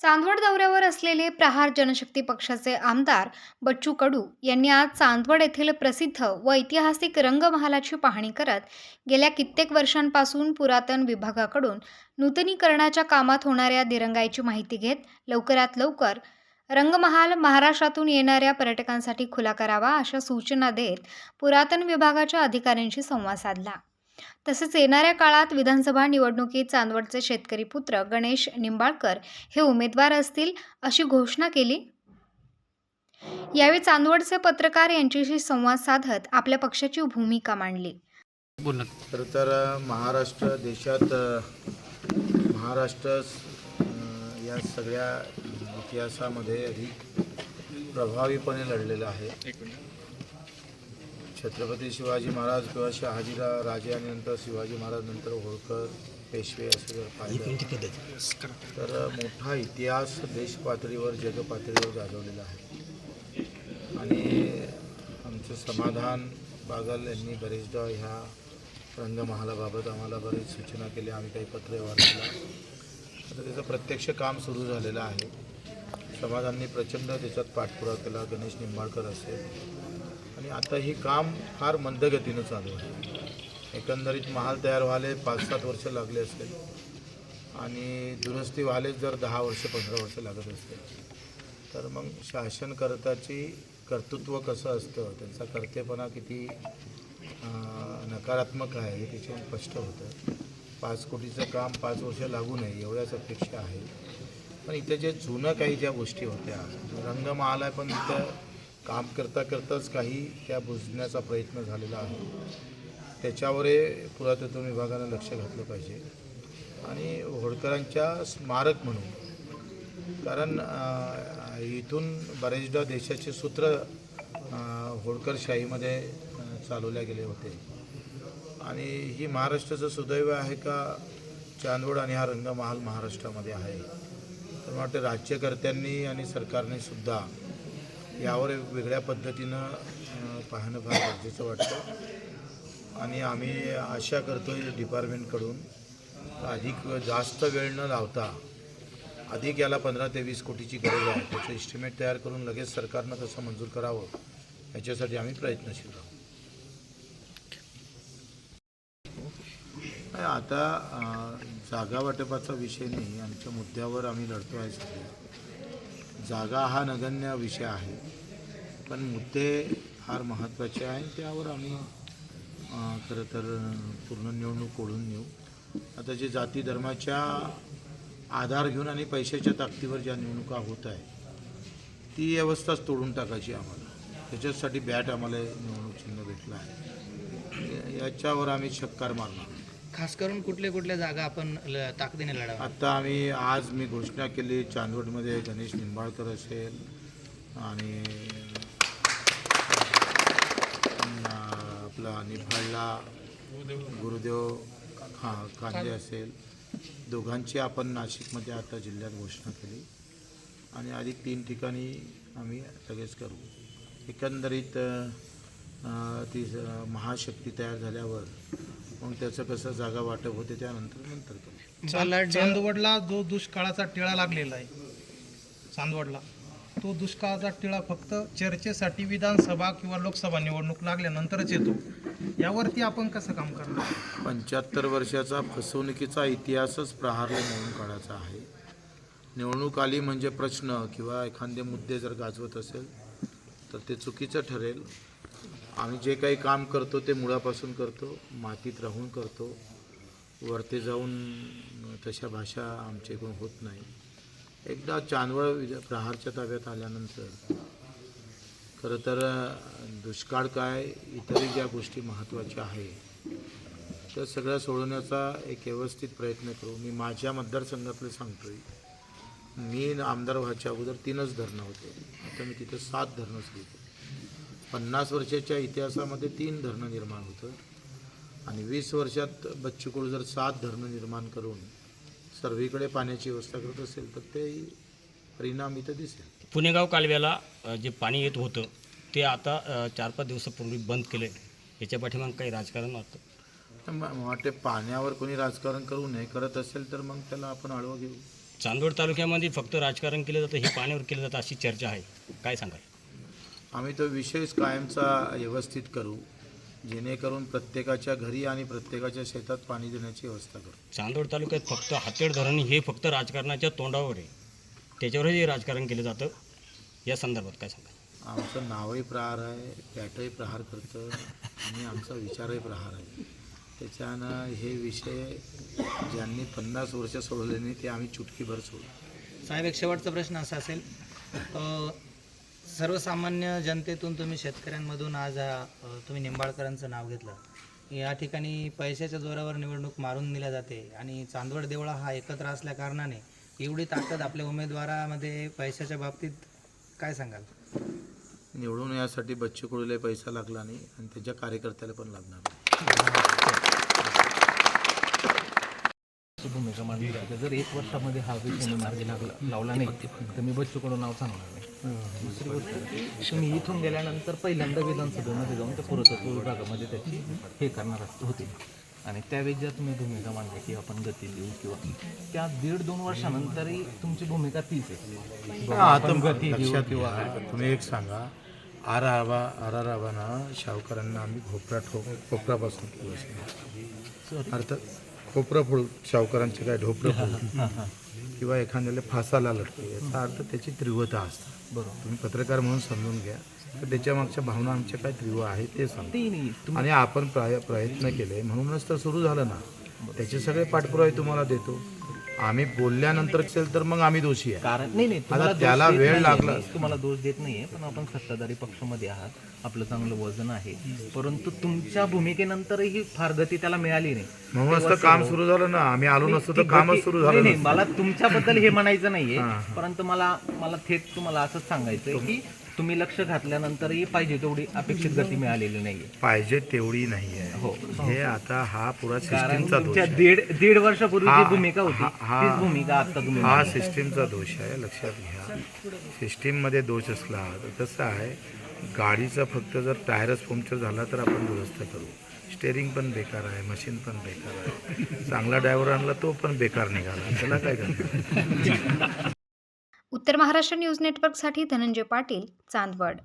चांदवड दौऱ्यावर असलेले प्रहार जनशक्ती पक्षाचे आमदार बच्चू कडू यांनी आज चांदवड येथील प्रसिद्ध व ऐतिहासिक रंगमहालाची पाहणी करत गेल्या कित्येक वर्षांपासून पुरातन विभागाकडून नूतनीकरणाच्या कामात होणाऱ्या दिरंगाईची माहिती घेत लवकरात लवकर रंगमहाल महाराष्ट्रातून येणाऱ्या पर्यटकांसाठी खुला करावा अशा सूचना देत पुरातन विभागाच्या अधिकाऱ्यांशी संवाद साधला. तसेच येणाऱ्या काळात विधानसभा निवडणुकीत चांदवडचे शेतकरी पुत्र गणेश निंबाळकर हे उमेदवार असतील अशी घोषणा केली. यावेळी चांदवडचे पत्रकार यांच्याशी संवाद साधत आपल्या पक्षाची भूमिका मांडली. खरं तर महाराष्ट्र देशात महाराष्ट्र या सगळ्या इतिहासामध्ये अधिक प्रभावीपणे लढलेलं आहे. छत्रपती शिवाजी महाराज किंवा शहाजीरा राजे आणि नंतर शिवाजी महाराज नंतर होळकर पेशवे असं जर पाहिलं तर मोठा इतिहास देश पातळीवर जग पातळीवर गाजवलेला आहे. आणि आमचं समाधान बागल यांनी बरेचदा ह्या रंगमहालाबाबत आम्हाला बरेच सूचना केल्या आम्ही काही पत्र व्यवहार केला आता त्याचं प्रत्यक्ष काम सुरू झालेलं आहे. समाधाननी प्रचंड त्याच्यात पाठपुरावा केला गणेश निंबाळकर असेल आणि आता हे काम फार मंदगतीनं चालू आहे. एकंदरीत महाल तयार व्हायला पाच सात वर्ष लागले असेल आणि दुरुस्ती व्हायलाच जर दहा वर्ष पंधरा वर्ष लागत असतील. तर मग शासनकर्त्याची कर्तृत्व कसं असतं? त्यांचा कर्तेपणा किती नकारात्मक आहे हे त्याच्यावर स्पष्ट होतं. पाच कोटीचं काम पाच वर्ष लागू नये एवढ्याच अपेक्षा आहे. पण इथे जे जुनं काही ज्या गोष्टी होत्या रंगमहाला पण इथं काम करता करताच काही त्या बुजण्याचा प्रयत्न झालेला आहे. त्याच्यावरही पुरातत्व विभागानं लक्ष घातलं पाहिजे. आणि होळकरांच्या स्मारक म्हणून कारण इथून बरेचदा देशाचे सूत्र होळकरशाहीमध्ये चालवले चालवल्या गेले होते. आणि ही महाराष्ट्राचं सुदैव आहे का? चांदवड आणि हा रंगमहाल महाराष्ट्रामध्ये आहे. तर मला वाटतं राज्यकर्त्यांनी आणि सरकारने सुद्धा यावर वेगळ्या पद्धतीनं पाहणं फार गरजेचं वाटतं. आणि आम्ही आशा करतोय डिपार्टमेंटकडून अधिक जास्त वेळ न लावता अधिक याला पंधरा ते वीस कोटीची गरज आहे. त्याचं इस्टिमेट तयार करून लगेच सरकारनं तसं मंजूर करावं याच्यासाठी आम्ही प्रयत्नशील राहू आता जागा वाटपाचा विषय नाही आमच्या मुद्द्यावर आम्ही लढतो आहे सध्या. जागा हा नगण्य विषय आहे. पण मुद्दे फार महत्त्वाचे आहे त्यावर आम्ही खरं तर पूर्ण निवडणूक ओढून नेऊ. आता जे जाती धर्माच्या आधार घेऊन आणि पैशाच्या ताकदीवर ज्या निवडणुका होत आहे ती व्यवस्थाच तोडून टाकायची आम्हाला. त्याच्यासाठी बॅट आम्हाला निवडणूक चिन्ह भेटलं आहे. याच्यावर आम्ही शक्कार मारणार. खास करून कुठल्या कुठल्या जागा आपण ल- ताकदीने लढावा आत्ता आम्ही आज मी घोषणा केली चांदवडमध्ये गणेश निंबाळकर असेल आणि अं, आपला निफाडला गुरुदेव खा कांदे असेल. दोघांची आपण नाशिकमध्ये आता जिल्ह्यात घोषणा केली. आणि अधिक तीन ठिकाणी आम्ही लगेच करू. एकंदरीत अं, ती महाशक्ती तयार झाल्यावर मग त्याचं कसं जागा वाटप होते त्यानंतर नंतर करू चांदवडला जो दुष्काळाचा टिळा लागलेला आहे चांदवडला तो दुष्काळाचा टिळा फक्त चर्चेसाठी विधानसभा किंवा लोकसभा निवडणूक लागल्यानंतरच येतो. यावरती आपण कसं काम करणार? पंच्याहत्तर वर्षाचा फसवणुकीचा इतिहासच प्रहारला म्हणून काढायचा आहे. निवडणूक आली म्हणजे प्रश्न किंवा एखादे मुद्दे जर गाजवत असेल तर ते चुकीचं ठरेल. आम्ही जे काही काम करतो ते मुळापासून करतो मातीत राहून करतो. वरती जाऊन तशा भाषा आमच्याकडून होत नाही. एकदा चांदवळ विद- प्रहारच्या ताब्यात आल्यानंतर खरं तर दुष्काळ काय इतरही ज्या गोष्टी महत्त्वाच्या आहे त्या सगळ्या सोडवण्याचा एक व्यवस्थित प्रयत्न करू. मी माझ्या मतदारसंघातलं सांगतोय मी आमदार व्हायच्या अगोदर तीनच धरणं होते. आता मी तिथे सात धरणं सुरू पन्नास वर्षाच्या इतिहासामध्ये तीन धरणं निर्माण होतं. आणि वीस वर्षात बच्चू कडू जर सात धरणं निर्माण करून सर्वीकडे पाण्याची व्यवस्था करत असेल तर ते परिणाम इथं दिसेल. पुणेगाव कालव्याला जे पाणी येत होतं ते आता चार पाच दिवसापूर्वी बंद केले याच्या पाठीमाग काही राजकारण वाटतं वाटते पाण्यावर कोणी राजकारण करू नये करत असेल तर मग त्याला आपण आळवं घेऊ. चांदवड तालुक्यामध्ये फक्त राजकारण केलं जातं हे पाण्यावर केलं जातं अशी चर्चा आहे. काय सांगाल? आम्ही तो विषयच कायमचा व्यवस्थित करू जेणेकरून प्रत्येकाच्या घरी आणि प्रत्येकाच्या शेतात पाणी देण्याची व्यवस्था करू. चांदवड तालुक्यात फक्त हातेड धरण हे फक्त राजकारणाच्या तोंडावर आहे. त्याच्यावरही राजकारण केलं जातं. या संदर्भात काय सांगाल? आमचं नावही प्रहार आहे पॅटही प्रहार करतं आणि आमचा विचारही प्रहार आहे. त्याच्यानं हे विषय ज्यांनी पन्नास वर्ष सोडले नाही ते आम्ही चुटकीभर सोडू साहेब एक शेवटचा प्रश्न असा असेल. अ, सर्वसामान्य जनतेतून तुम्ही शेतकऱ्यांमधून आज अ, तुम्ही निंबाळकरांचं नाव घेतलं. या ठिकाणी पैशाच्या जोरावर निवडणूक मारून दिल्या जाते आणि चांदवड देवळा हा एकत्र असल्या कारणाने एवढी ताकद आपल्या उमेदवारामध्ये पैशाच्या बाबतीत काय सांगाल? निवडून यासाठी बच्चू कडूला पैसा लागला नाही आणि त्याच्या कार्यकर्त्याला पण लागणार नाही. ची भूमिका मांडली जर एक वर्षामध्ये हा विषय मार्गी लागला लावला नाही तर मी बच्चूकडून नाव सांगणार. दुसरी गोष्ट तुम्ही इथून गेल्यानंतर पहिल्यांदा विधानसभेमध्ये जाऊन त्या पुरातत्व विभागामध्ये त्याची हे करणार असत होते. आणि त्यावेळी ज्या तुम्ही भूमिका मांडली की आपण गती देऊ किंवा त्या दीड दोन वर्षानंतरही तुमची भूमिका तीच आहे. गती देऊ किंवा तुम्ही एक सांगा. आर आबा आर आर आबानं शाहूकारांना आम्ही खोपरा ठोक खोपरापासून अर्थात खोपरं फोडू शाहूकारांचे काय ढोपरं फोडू किंवा एखाद्याला फासाला लटकू याचा अर्थ त्याची तीव्रता असते. बरोबर. तुम्ही पत्रकार म्हणून समजून घ्या. तर त्याच्या मागच्या भावना आमच्या काय तीव्र आहे ते सांगा. ते नाही तुम्ही आणि आपण प्राय प्रयत्न केले म्हणूनच तर सुरू झालं ना. त्याचे सगळे पाठपुरावे तुम्हाला देतो. आम्ही बोलल्यानंतर असेल तर मग आम्ही दोषी आहे. कारण नाही नाही तुम्हाला दोष त्याला देत वेळ नाहीये. लागला. मी, तुम्हाला दोष देत नाहीये पण आपण सत्ताधारी पक्षामध्ये आहात. आपलं चांगलं वजन आहे. परंतु तुमच्या भूमिकेनंतरही फार गती त्याला मिळाली नाही. म्हणूनच तर काम सुरू झालं ना. आम्ही आलो नसतो ती तर कामच गती- सुरू नाही, झालं नाही, नसतं. मला तुमच्याबद्दल हे म्हणायचं नाहीये. परंतु मला मला थेट तुम्हाला असंच सांगायचंय की तुम्ही लक्ष घातल्यानंतरही पाहिजे तेवढी अपेक्षित गती मिळालेली नाहीये. पाहिजे तेवढी नाही आहे हो. हे आता हा पुरा कारण सिस्टीमचा दोष तुमच्या आहे. दीड दीड वर्षापूर्वी जी हा- भूमिका होती हा- हा- तीच भूमिका आता तुम्ही हा मांडताय. सिस्टीमचा दोष आहे लक्षात घ्या. सिस्टीममध्ये दोष असला तर कसं आहे गाडीचा फक्त जर टायरच पंक्चर झाला तर आपण दुरुस्त करू. स्टेअरिंग पण बेकार आहे मशीन पण बेकार आहे. चांगला ड्रायव्हर आणला तो पण बेकार निघाला. त्याला काय करणार? उत्तर महाराष्ट्र न्यूज नेटवर्कसाठी धनंजय पाटील चांदवड